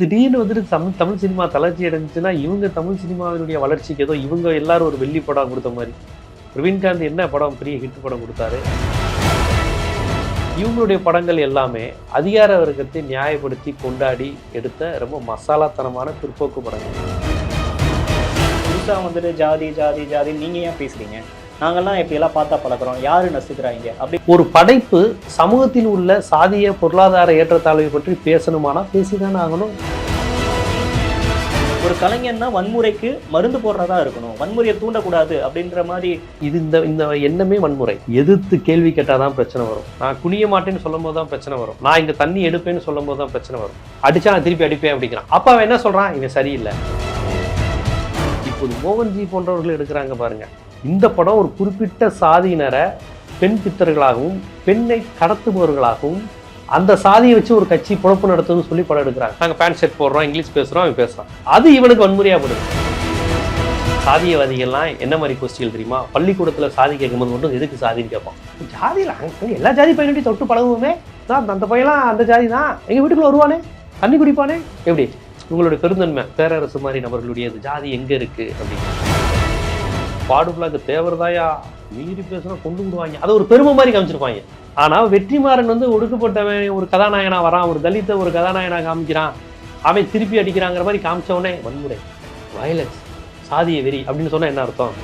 திடீர்னு வந்துட்டு தமிழ் தமிழ் சினிமா தளர்ச்சி அடைஞ்சுன்னா இவங்க தமிழ் சினிமாவினுடைய வளர்ச்சிக்கு ஏதோ இவங்க எல்லாரும் ஒரு வெள்ளி படம் கொடுத்த மாதிரி. பிரவீன்காந்த் என்ன படம் பெரிய ஹிட் படம் கொடுத்தாரு? இவங்களுடைய படங்கள் எல்லாமே அதிகார வர்க்கத்தை நியாயப்படுத்தி கொண்டாடி எடுத்த ரொம்ப மசாலாத்தனமான பிற்போக்கு படங்கள். புதுசாக வந்துட்டு ஜாதி ஜாதி ஜாதி நீங்கள் ஏன் பேசுறீங்க? நாங்கெல்லாம் எப்படியெல்லாம் பார்த்தா பழக்கிறோம் யாரு நசுக்கிறாங்க? அப்படி ஒரு படைப்பு சமூகத்தில் உள்ள சாதிய பொருளாதார ஏற்றத்தாழ்வை பற்றி பேசணுமானா பேசிதானே ஆகணும். ஒரு கலைஞன்னா வன்முறைக்கு மருந்து போடுறதா இருக்கணும். வன்முறையை தூண்டக்கூடாது அப்படின்ற மாதிரி இது இந்த இந்த எண்ணமே வன்முறை. எதிர்த்து கேள்வி கேட்டாதான் பிரச்சனை வரும். நான் குனிய மாட்டேன்னு சொல்லும் போது தான் பிரச்சனை வரும். நான் இங்க தண்ணி எடுப்பேன்னு சொல்லும் போது தான் பிரச்சனை வரும். அடிச்சா நான் திருப்பி அடிப்பேன் அப்படிங்கிறான். அப்ப அவன் என்ன சொல்றான்? இவன் சரியில்லை. இப்போது மோகன்ஜி போன்றவர்கள் எடுக்கிறாங்க பாருங்க. இந்த படம் ஒரு குறிப்பிட்ட சாதியினரை பெண் பித்தர்களாகவும் பெண்ணை கடத்துபவர்களாகவும் அந்த சாதியை வச்சு ஒரு கட்சி பொழப்பு நடத்துன்னு சொல்லி படம் எடுக்கிறாங்க. நாங்கள் பேண்ட் ஷர்ட் போடுறோம் இங்கிலீஷ் பேசுறோம் அவன் பேசுறான். அது இவனுக்கு வன்முறையா படுது. சாதியவாதிகள்லாம் என்ன மாதிரி கோஷ்டிகள் தெரியுமா? பள்ளிக்கூடத்துல சாதி கேட்கும்போது மட்டும் எதுக்கு சாதின்னு கேட்பான். ஜாதியில் அங்கே எல்லா ஜாதி பையன்கிட்டையும் தொட்டு பழகுவோமே. தான் அந்த பையன்லாம் அந்த ஜாதி தான் எங்கள் வீட்டுக்குள்ள வருவானே? தண்ணி குடிப்பானே? எப்படி? உங்களுடைய பெருந்தன்மை பேரரசு மாதிரி நபர்களுடையது ஜாதி எங்க இருக்கு அப்படின்னு. பாடுபுலாக்கு தேவரதாயா மீறி பேசுனா கொண்டு விடுவாங்க. அதை ஒரு பெருமை மாதிரி காமிச்சிருப்பாங்க. ஆனால் வெற்றிமாறன் வந்து ஒடுக்கப்பட்டவன் ஒரு கதாநாயகனா வரான் ஒரு தலித்த ஒரு கதாநாயகனா காமிக்கிறான். அவன் திருப்பி அடிக்கிறாங்கிற மாதிரி காமிச்ச உடனே வன்முறை வயலன்ஸ் சாதிய வெறி அப்படின்னு சொன்னால் என்ன அர்த்தம்?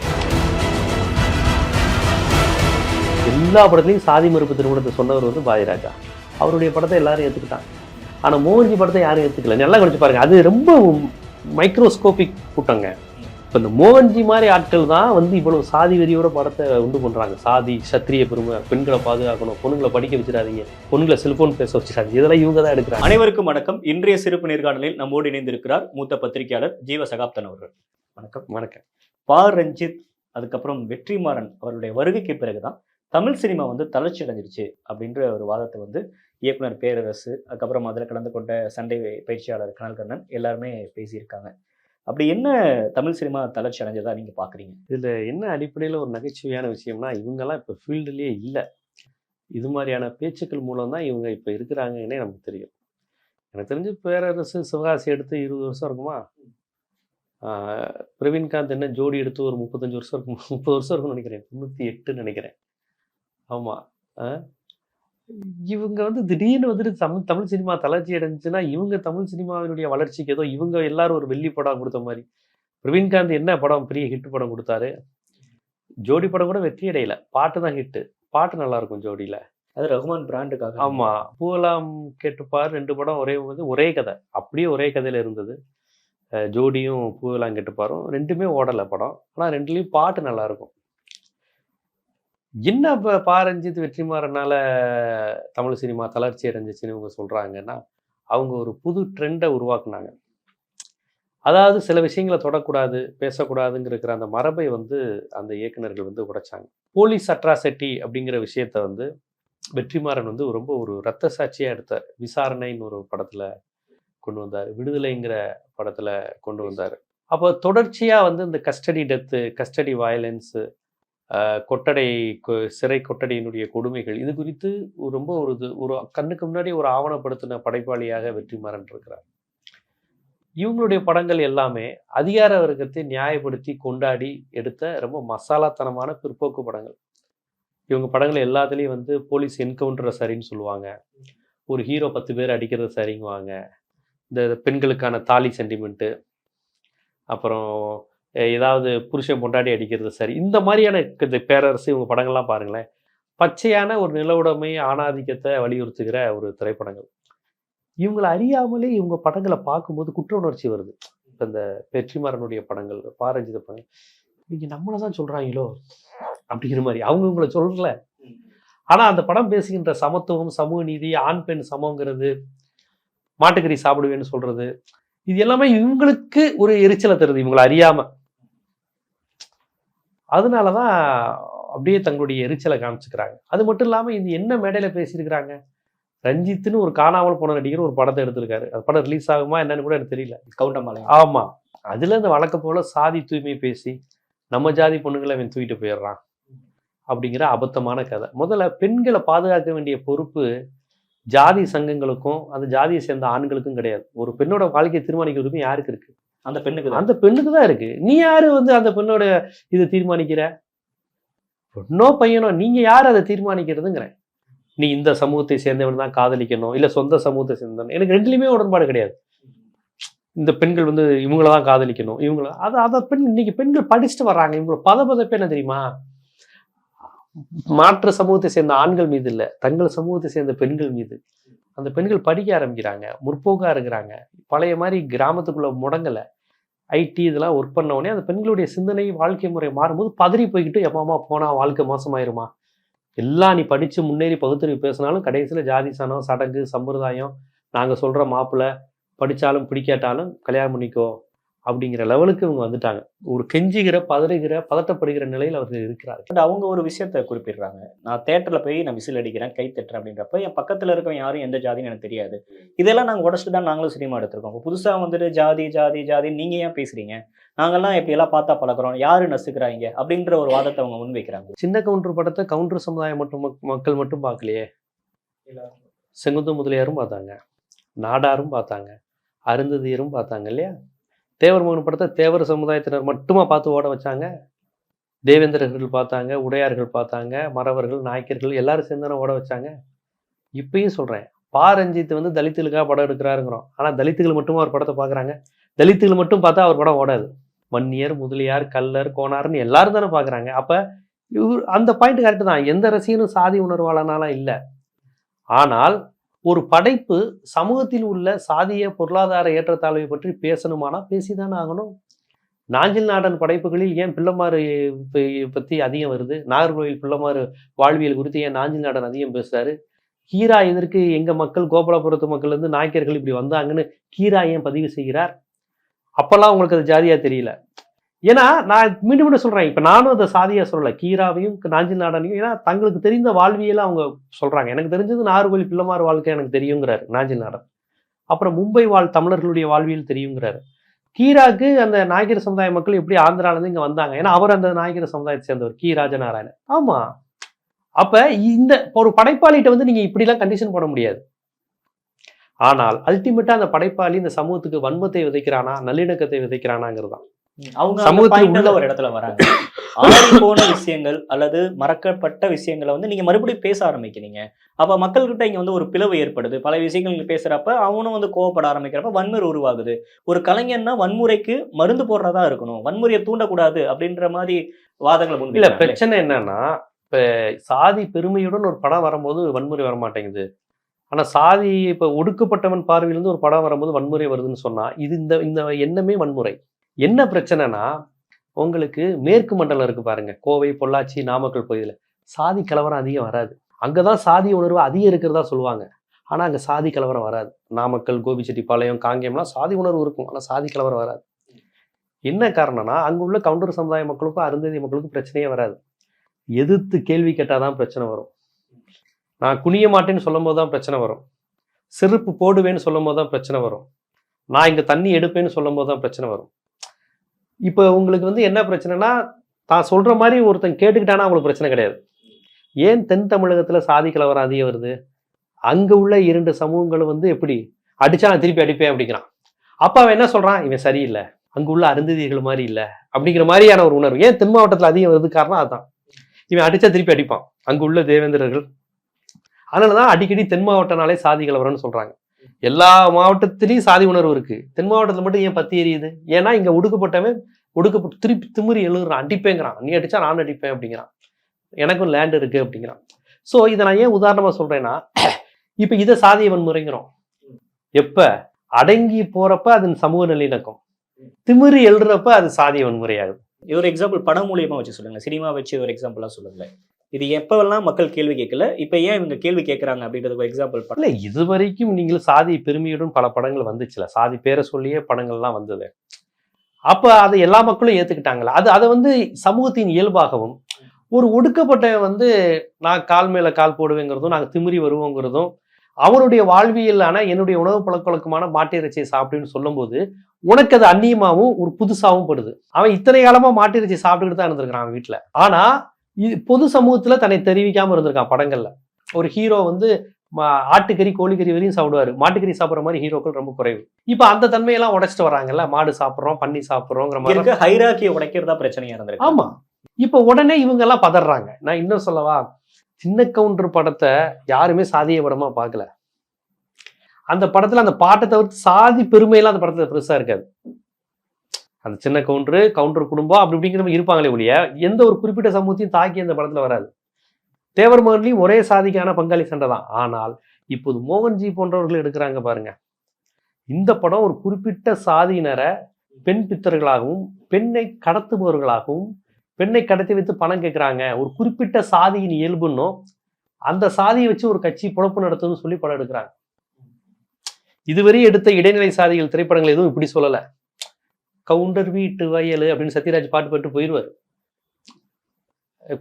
எல்லா படத்துலையும் சாதி மறுப்பு திருமணத்தை சொன்னவர் வந்து பாதிராஜா அவருடைய படத்தை எல்லாரும் ஏற்றுக்கிட்டான் ஆனால் மோகன்ஜி படத்தை யாரும் ஏற்றுக்கல நல்லா கணிச்சு பாருங்கள் அது ரொம்ப மைக்ரோஸ்கோபிக் கூட்டங்க. இப்போ இந்த மோகன்ஜி மாதிரி ஆட்கள் தான் வந்து இவ்வளவு சாதி வெறியோட படத்தை உண்டு பண்றாங்க. சாதி சத்திரிய பெருமை பெண்களை பாதுகாக்கணும் பொண்ணுங்களை படிக்க வச்சிடாதீங்க பொண்ணுங்களை செல்போன் பேச வச்சிடாதீங்க. இதெல்லாம் இவங்க தான் எடுக்கிறாங்க. அனைவருக்கும் வணக்கம். இன்றைய சிறப்பு நேர்காணலில் நம்மோடு இணைந்திருக்கிறார் மூத்த பத்திரிகையாளர் ஜீவ சகாப்தன் அவர்கள். வணக்கம். வணக்கம். பா. ரஞ்சித் அதுக்கப்புறம் வெற்றிமாறன் அவருடைய வருகைக்கு பிறகுதான் தமிழ் சினிமா வந்து தளர்ச்சி அடைஞ்சிருச்சு அப்படின்ற ஒரு வாதத்தை வந்து இயக்குனர் பேரரசு அதுக்கப்புறம் அதில் கலந்து கொண்ட சண்டை பயிற்சியாளர் கனல் கண்ணன் எல்லாருமே பேசியிருக்காங்க. அப்படி என்ன தமிழ் சினிமா தளர்ச்சி அடைஞ்சதா நீங்கள் பார்க்குறீங்க இதில் என்ன அடிப்படையில் ஒரு நகைச்சுவையான விஷயம்னா இவங்கெல்லாம் இப்போ ஃபீல்டுலேயே இல்லை. இது மாதிரியான பேச்சுக்கள் மூலம் தான் இவங்க இப்போ இருக்கிறாங்கன்னே நமக்கு தெரியும். எனக்கு தெரிஞ்சு பேரரசு சிவகாசி எடுத்து இருபது வருஷம் இருக்குமா? பிரவீன்காந்த் என்ன ஜோடி எடுத்து ஒரு முப்பத்தஞ்சு வருஷம் இருக்கும்? முப்பது வருஷம் இருக்கும்னு நினைக்கிறேன். தொண்ணூற்றி எட்டுன்னு நினைக்கிறேன். ஆமாம் இவங்க வந்து திடீர்னு வந்துட்டு தமிழ் தமிழ் சினிமா தளர்ச்சி அடைஞ்சுன்னா இவங்க தமிழ் சினிமாவினுடைய வளர்ச்சிக்கு ஏதோ இவங்க எல்லாரும் ஒரு வெள்ளி படம் கொடுத்த மாதிரி. பிரவீன்காந்த் என்ன படம் பெரிய ஹிட் படம் கொடுத்தாரு? ஜோடி படம் கூட வெற்றி அடையல. பாட்டு தான் ஹிட்டு பாட்டு நல்லா இருக்கும் ஜோடியில. அது ரகுமான் பிராண்டுக்காக. ஆமா. பூவலாம் கேட்டுப்பார் ரெண்டு படம் ஒரே வந்து ஒரே கதை. அப்படியே ஒரே கதையில இருந்தது. ஜோடியும் பூவெல்லாம் கேட்டுப்பாரும் ரெண்டுமே ஓடலை படம். ஆனா ரெண்டுலேயும் பாட்டு நல்லா இருக்கும். என்ன இப்போ பாரஞ்சித் வெற்றிமாறனால தமிழ் சினிமா தளர்ச்சி அடைஞ்சிச்சுன்னு இவங்க சொல்கிறாங்கன்னா அவங்க ஒரு புது ட்ரெண்டை உருவாக்குனாங்க. அதாவது சில விஷயங்களை தொடக்கூடாது பேசக்கூடாதுங்கிற அந்த மரபை வந்து அந்த இயக்குனர்கள் வந்து உடைச்சாங்க. போலீஸ் அட்ராசிட்டி அப்படிங்கிற விஷயத்த வந்து வெற்றிமாறன் வந்து ரொம்ப ஒரு ரத்த சாட்சியாக எடுத்தார். விசாரணைன்னு ஒரு படத்தில் கொண்டு வந்தார். விடுதலைங்கிற படத்தில் கொண்டு வந்தார். அப்போ தொடர்ச்சியாக வந்து இந்த கஸ்டடி டெத்து கஸ்டடி வயலன்ஸு கொட்டடை கொ- சிறை கொட்டடையினுடைய கொடுமைகள் இது குறித்து ரொம்ப ஒரு இது ஒரு கண்ணுக்கு முன்னாடி ஒரு ஆவணப்படுத்தின படைப்பாளியாக வெற்றிமாறன் இருக்கிறார். இவங்களுடைய படங்கள் எல்லாமே அதிகார வர்க்கத்தை நியாயப்படுத்தி கொண்டாடி எடுத்த ரொம்ப மசாலாத்தனமான பிற்போக்கு படங்கள். இவங்க படங்கள் எல்லாத்துலேயும் வந்து போலீஸ் என்கவுண்டரை சரின்னு சொல்லுவாங்க. ஒரு ஹீரோ பத்து பேர் அடிக்கிறது சரிங்குவாங்க. இந்த பெண்களுக்கான தாலி சென்டிமெண்ட்டு. அப்புறம் ஏதாவது புருஷன் பொண்டாட்டி அடிக்கிறது சரி. இந்த மாதிரியான இந்த பேரரசு இவங்க படங்கள்லாம் பாருங்களேன். பச்சையான ஒரு நிலவுடைமை ஆணாதிக்கத்தை வலியுறுத்துகிற ஒரு திரைப்படங்கள். இவங்களை அறியாமலே இவங்க படங்களை பார்க்கும்போது குற்ற உணர்ச்சி வருது. இப்போ இந்த வெற்றிமாறனுடைய படங்கள் பாரஞ்சித படங்கள் இவங்க நம்மளை தான் சொல்கிறாங்களோ அப்படிங்கிற மாதிரி. அவங்க இவங்களை சொல்லல. ஆனால் அந்த படம் பேசுகின்ற சமத்துவம் சமூக நீதி ஆண் பெண் சமங்கிறது மாட்டுக்கறி சாப்பிடுவேன்னு சொல்கிறது இது எல்லாமே இவங்களுக்கு ஒரு எரிச்சலை தருது. இவங்களை அறியாமல் அறியாம அதனாலதான் அப்படியே தங்களுடைய எரிச்சலை காமிச்சுக்கிறாங்க. அது மட்டும் இல்லாம இது என்ன மேடையில பேசியிருக்கிறாங்க? ரஞ்சித்னு ஒரு காணாமல் போன நடிகர் ஒரு படத்தை எடுத்திருக்காரு. அந்த படம் ரிலீஸ் ஆகுமா என்னன்னு கூட எனக்கு தெரியல. கவுண்டமலை ஆமா. அதுல இந்த வழக்க போல சாதி தூய்மை பேசி நம்ம ஜாதி பொண்ணுங்களை அவன் தூக்கிட்டு போயிடுறான் அப்படிங்கிற அபத்தமான கதை. முதல்ல பெண்களை பாதுகாக்க வேண்டிய பொறுப்பு ஜாதி சங்கங்களுக்கும் அந்த ஜாதியை சேர்ந்த ஆண்களுக்கும் கிடையாது. ஒரு பெண்ணோட வாழ்க்கையை தீர்மானிக்கிற உரிமை யாருக்கு இருக்கு? அந்த பெண்ணுக்கு தான். அந்த பெண்ணுக்கு தான் இருக்கு. நீ யாரு வந்து அந்த பெண்ணோட இதை தீர்மானிக்கிற? பொண்ணோ பையனோ நீங்க யார் அதை தீர்மானிக்கிறதுங்கிறேன் நீ இந்த சமூகத்தை சேர்ந்தவன் தான் காதலிக்கணும். இல்ல சொந்த சமூகத்தை சேர்ந்தவன். எனக்கு ரெண்டுலயுமே உடன்பாடு கிடையாது. இந்த பெண்கள் வந்து இவங்கள தான் காதலிக்கணும். இவங்கள அதை அதை பெண் இன்னைக்கு பெண்கள் படிச்சுட்டு வர்றாங்க. இவங்கள பத பதப்பே என்ன தெரியுமா? மாற்று சமூகத்தை சேர்ந்த ஆண்கள் மீது இல்லை தங்கள் சமூகத்தை சேர்ந்த பெண்கள் மீது. அந்த பெண்கள் படிக்க ஆரம்பிக்கிறாங்க முற்போக்காக இருக்கிறாங்க. பழைய மாதிரி கிராமத்துக்குள்ள முடங்கலை. ஐடி இதெல்லாம் ஒர்க் பண்ண உடனே அந்த பெண்களுடைய சிந்தனை வாழ்க்கை முறை மாறும்போது பதறி போய்கிட்டு எம்மாமா போனா வாழ்க்கை மோசமாயிருமா? எல்லாம் நீ படித்து முன்னேறி பகுத்தறிவு பேசினாலும் கடைசியில் ஜாதி சனம் சடங்கு சம்பிரதாயம் நாங்கள் சொல்கிற மாப்பிள்ளை படித்தாலும் பிடிக்காட்டாலும் கல்யாணம் பண்ணிக்கோ அப்படிங்கிற லெவலுக்கு இவங்க வந்துட்டாங்க. ஒரு கெஞ்சுகிற பதறுகிற பதட்டப்படுகிற நிலையில் அவர்கள் இருக்கிறார்கள். பட் அவங்க ஒரு விஷயத்த குறிப்பிடுறாங்க. நான் தேட்டர்ல போய் நான் விசில் அடிக்கிறேன் கை தட்டுறேன் அப்படின்றப்ப என் பக்கத்துல இருக்கவன் யாரும் எந்த ஜாதின்னு எனக்கு தெரியாது. இதெல்லாம் நாங்க உடச்சிட்டு தான் நாங்களும் சினிமா எடுத்திருக்கோம். இப்போ புதுசா வந்துட்டு ஜாதி ஜாதி ஜாதி நீங்க ஏன் பேசுறீங்க? நாங்கெல்லாம் இப்படி எல்லாம் பார்த்தா பழக்கிறோம் யாரு நசுக்கிறாங்க? அப்படின்ற ஒரு வாதத்தை அவங்க முன்வைக்கிறாங்க. சின்ன கவுண்டர் படத்தை கவுண்டர் சமுதாயம் மட்டும் மக்- மக்கள் மட்டும் பார்க்கலையே? செங்குந்த முதலியாரும் பார்த்தாங்க. நாடாரும் பார்த்தாங்க. அருந்ததியரும் பார்த்தாங்க இல்லையா? தேவர் மகன் படத்தை தேவர் சமுதாயத்தினர் மட்டுமா பார்த்து ஓட வச்சாங்க? தேவேந்திரர்கள் பார்த்தாங்க உடையார்கள் பார்த்தாங்க மறவர்கள் நாயக்கர்கள் எல்லாரும் சேர்ந்தானே ஓட வச்சாங்க? இப்பயும் சொல்றேன் பா. ரஞ்சித் வந்து தலித்துகளுக்காக படம் எடுக்கிறாருங்கிறோம். ஆனால் தலித்துகள் மட்டுமா அவர் படத்தை பார்க்குறாங்க? தலித்துகள் மட்டும் பார்த்தா அவர் படம் ஓடாது. வன்னியர் முதலியார் கல்லர் கோனார்னு எல்லாரும் தானே பார்க்குறாங்க. அப்போ இவர் அந்த பாயிண்ட் கரெக்டு தான். எந்த ரசிகனும் சாதி உணர்வாளனாலாம் இல்லை. ஆனால் ஒரு படைப்பு சமூகத்தில் உள்ள சாதிய பொருளாதார ஏற்றத்தாழ்வை பற்றி பேசணுமானா பேசிதானே ஆகணும். நாஞ்சில் நாடன் படைப்புகளில் ஏன் பிள்ளைமாறு பற்றி பத்தி அதிகம் வருது? நாகர்கோவில் பிள்ளைமாறு வாழ்வியல் குறித்து ஏன் நாஞ்சில் நாடன் அதிகம் பேசுறாரு? கீரா எதற்கு எங்க மக்கள் கோபாலபுரத்து மக்கள் வந்து நாயக்கர்கள் இப்படி வந்தாங்கன்னு கீரா ஏன் பதிவு செய்கிறார்? அப்பெல்லாம் உங்களுக்கு அது ஜாதியா தெரியல. ஏன்னா நான் மீண்டும் மீண்டும் சொல்கிறேன் இப்போ நானும் அதை சாதியாக சொல்லலை. கீராவையும் நாஞ்சில் நாடனையும் ஏன்னா தங்களுக்கு தெரிந்த வாழ்வியலை அவங்க சொல்றாங்க. எனக்கு தெரிஞ்சது நாகர்கோவில் பிள்ளைமார் வாழ்க்கை எனக்கு தெரியுங்கிறாரு நாஞ்சில் நாடன். அப்புறம் மும்பை வாழ் தமிழர்களுடைய வாழ்வியல் தெரியுங்கிறாரு. கீராக்கு அந்த நாயகர் சமுதாய மக்கள் எப்படி ஆந்திரால இருந்து வந்தாங்க? ஏன்னா அவர் அந்த நாயகர் சமுதாயத்தை சேர்ந்தவர் கி. ராஜநாராயணன். ஆமா. அப்ப இந்த ஒரு படைப்பாளிகிட்ட வந்து நீங்க இப்படிலாம் கண்டிஷன் போட முடியாது. ஆனால் அல்டிமேட்டாக அந்த படைப்பாளி இந்த சமூகத்துக்கு வன்மத்தை விதைக்கிறானா நல்லிணக்கத்தை விதைக்கிறானாங்கிறது தான் அவங்க சமூகத்தில் உள்ள- ஒரு இடத்துல வராங்க. ஆறி போன விஷயங்கள் அல்லது மறக்கப்பட்ட விஷயங்களை வந்து நீங்க மறுபடியும் பேச ஆரம்பிக்கிறீங்க. அப்ப மக்கள்கிட்ட இங்க வந்து ஒரு பிளவு ஏற்படுது. பல விஷயங்கள் நீங்க பேசுறப்ப அவனும் வந்து கோவப்பட ஆரம்பிக்கிறப்ப வன்முறை உருவாகுது. ஒரு கலைஞர்னா வன்முறைக்கு மருந்து போடுறதா இருக்கணும். வன்முறையை தூண்டக்கூடாது அப்படின்ற மாதிரி வாதங்களை இல்ல முன்வைக்கிறாங்களே. பிரச்சனை என்னன்னா இப்ப சாதி பெருமையுடன் ஒரு படம் வரும்போது வன்முறை வர மாட்டேங்குது ஆனா சாதி இப்ப ஒடுக்கப்பட்டவன் பார்வையிலிருந்து ஒரு படம் வரும்போது வன்முறை வருதுன்னு சொன்னா இது இந்த இந்த எண்ணமே வன்முறை. என்ன பிரச்சனைனா உங்களுக்கு மேற்கு மண்டலம் இருக்கு பாருங்க. கோவை பொள்ளாச்சி நாமக்கல் பகுதியில். சாதி கலவரம் அதிகம் வராது. அங்கதான் சாதி உணர்வு அதிகம் இருக்கிறதா சொல்லுவாங்க. ஆனா அங்க சாதி கலவரம் வராது. நாமக்கல் கோபிச்செட்டிப்பாளையம் காங்கேயம்லாம் சாதி உணர்வு இருக்கும். ஆனா சாதி கலவரம் வராது. என்ன காரணம்னா அங்க உள்ள கவுண்டர் சமுதாய மக்களுக்கும் அருந்ததி மக்களுக்கும் பிரச்சனையே வராது. எதிர்த்து கேள்வி கேட்டாதான் பிரச்சனை வரும். நான் குனிய மாட்டேன்னு சொல்லும் போது தான் பிரச்சனை வரும். செருப்பு போடுவேன்னு சொல்லும் போது தான் பிரச்சனை வரும். நான் இங்க தண்ணி எடுப்பேன்னு சொல்லும் போது தான் பிரச்சனை வரும். இப்போ உங்களுக்கு வந்து என்ன பிரச்சனைனா தான் சொல்கிற மாதிரி ஒருத்தன் கேட்டுக்கிட்டானா அவங்களுக்கு பிரச்சனை கிடையாது. ஏன் தென் தமிழகத்தில் சாதி கலவரம் அதிகம் வருது? அங்கே உள்ள இரண்டு சமூகங்களும் வந்து எப்படி? அடிச்சா நான் திருப்பி அடிப்பேன் அப்படிங்கிறான். அப்பா அவன் என்ன சொல்கிறான் இவன் சரியில்லை. அங்கே உள்ள அருந்ததிகள் மாதிரி இல்லை. அப்படிங்கிற மாதிரியான ஒரு உணர்வு. ஏன் தென் மாவட்டத்தில் அதிகம் வருது காரணம் அதுதான் இவன் அடித்தா திருப்பி அடிப்பான். அங்கே உள்ள தேவேந்திரர்கள். அதனாலதான் அடிக்கடி தென் மாவட்டனாலே சாதி கலவரம்னு சொல்கிறாங்க எல்லா மாவட்டத்திலையும் சாதி உணர்வு இருக்கு. தென் மாவட்டத்துல மட்டும் ஏன் பத்தி எரியுது? ஏன்னா இங்க ஒடுக்கப்பட்டவன் ஒடுக்கப்பட்டு திருப்பி திமிரி எழுதுறான். அடிப்பேங்கிறான். நீ அடிச்சா நான் அடிப்பேன் அப்படிங்கிறான். எனக்கும் லேண்ட் இருக்கு அப்படிங்கிறான். சோ இதை நான் ஏன் உதாரணமா சொல்றேன்னா இப்ப இதை சாதிய வன்முறைங்கிறோம் எப்ப? அடங்கி போறப்ப அது சமூக நல்லிணக்கம். திமிரி எழுறப்ப அது சாதிய வன்முறையாகுது இது ஒரு எக்ஸாம்பிள் படம் மூலியமா வச்சு சொல்லுங்க. சினிமா வச்சு ஒரு எக்ஸாம்பிளா சொல்லுங்க இது எப்பவெல்லாம் மக்கள் கேள்வி கேட்கல? இப்ப ஏன் இவங்க கேள்வி கேட்கறாங்க அப்படின்றது ஒரு எக்ஸாம்பிள் இல்லை இது வரைக்கும் நீங்கள் சாதி பெருமையுடன் பல படங்கள் வந்துச்சுல. சாதி பேரை சொல்லியே படங்கள்லாம் வந்தது. அப்போ அதை எல்லா மக்களும் ஏற்றுக்கிட்டாங்களா அது அதை வந்து சமூகத்தின் இயல்பாகவும் ஒரு ஒடுக்கப்பட்ட வந்து நான் கால் மேலே கால் போடுவேங்கிறதும் நாங்கள் திமிரி வருவோங்கிறதும் அவனுடைய வாழ்வியலான என்னுடைய உணவு பழக்க வழக்கமான மாட்டிறைச்சியை சொல்லும்போது உனக்கு அது அந்நியமாகவும் ஒரு புதுசாகவும் படுது. அவன் இத்தனை காலமாக மாட்டு இறைச்சி சாப்பிட்டுக்கிட்டு தான் இருந்திருக்கான் அவன் வீட்டில் ஆனால் இது பொது சமூகத்துல தன்னை தெரிவிக்காம இருந்திருக்கான் படங்கள்ல. ஒரு ஹீரோ வந்து ஆட்டுக்கறி கோழிக்கறி வரையும் சாப்பிடுவாரு. மாட்டுக்கறி சாப்பிட்ற மாதிரி ஹீரோக்கள் ரொம்ப குறைவு. இப்போ அந்த தன்மையெல்லாம் உடைச்சிட்டு வராங்கல்ல. மாடு சாப்பிட்றோம் பண்ணி சாப்பிட்றோங்கிற மாதிரி. ஹைராக்கியை உடைக்கிறதா பிரச்சனையா இருந்திருக்கு. ஆமா. இப்போ உடனே இவங்க எல்லாம் பதறாங்க. நான் இன்னும் சொல்லவா? சின்ன கவுண்டர் படத்தை யாருமே சாதிய படமா பார்க்கல. அந்த படத்துல அந்த பாட்டை தவிர்த்து சாதி பெருமையெல்லாம் அந்த படத்துல பெருசா இருக்காது. அந்த சின்ன கவுண்டரு கவுண்டர் குடும்பம் அப்படி இப்படிங்கிற மாதிரி இருப்பாங்களே ஒழிய எந்த ஒரு குறிப்பிட்ட சமூகத்தையும் தாக்கி அந்த படத்தில் வராது. தேவர் மகன்லையும் ஒரே சாதிக்கான பங்காளி சண்டை தான். ஆனால் இப்போது மோகன்ஜி போன்றவர்கள் எடுக்கிறாங்க பாருங்க. இந்த படம் ஒரு குறிப்பிட்ட சாதியினரை பெண் பித்தர்களாகவும் பெண்ணை கடத்துபவர்களாகவும் பெண்ணை கடத்தி வைத்து பணம் கேட்குறாங்க. ஒரு குறிப்பிட்ட சாதியின் இயல்புன்னும் அந்த சாதியை வச்சு ஒரு கட்சி பொழப்பு நடத்துன்னு சொல்லி படம் எடுக்கிறாங்க. இதுவரை எடுத்த இடைநிலை சாதிகள் திரைப்படங்கள் எதுவும் இப்படி சொல்லலை. கவுண்டர் வீட்டு வயல் அப்படின்னு சத்யராஜ் பாட்டு பாட்டு போயிடுவார்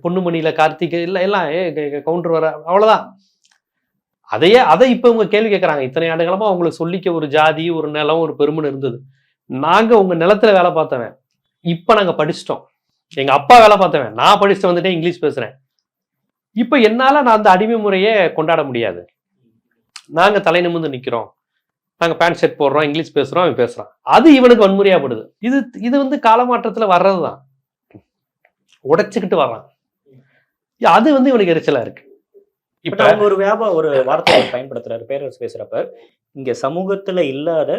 பொண்ணுமணியில் கார்த்திகை இல்லை எல்லாம் கவுண்டர் வர அவ்வளோதான் அதையே அதை இப்போ இவங்க கேள்வி கேட்குறாங்க இத்தனை ஆண்டு அவங்களுக்கு சொல்லிக்க ஒரு ஜாதி ஒரு நிலம் ஒரு பெருமன் இருந்தது. நாங்கள் உங்கள் நிலத்துல வேலை பார்த்தவன். இப்போ நாங்கள் படிச்சிட்டோம். எங்கள் அப்பா வேலை பார்த்தவன். நான் படிச்சுட்டு வந்துட்டேன் இங்கிலீஷ் பேசுகிறேன் இப்போ என்னால் நான் அந்த அடிமை முறையை கொண்டாட முடியாது. நாங்கள் தலை நிமிர்ந்து நிற்கிறோம் நாங்க பேண்ட் ஷர்ட் போடுறோம் இங்கிலீஷ் பேசுறோம் அவன் பேசுறான். அது இவனுக்கு வன்முறையாப்படுது. இது இது வந்து காலமாற்றத்துல வர்றதுதான். உடைச்சுக்கிட்டு வர்றான். அது வந்து இவனுக்கு எரிச்சலா இருக்கு. இப்ப அவங்க ஒரு வியாபார ஒரு வார்த்தை பயன்படுத்துறாரு பேரரசு பேசுறப்ப. இங்க சமூகத்துல இல்லாத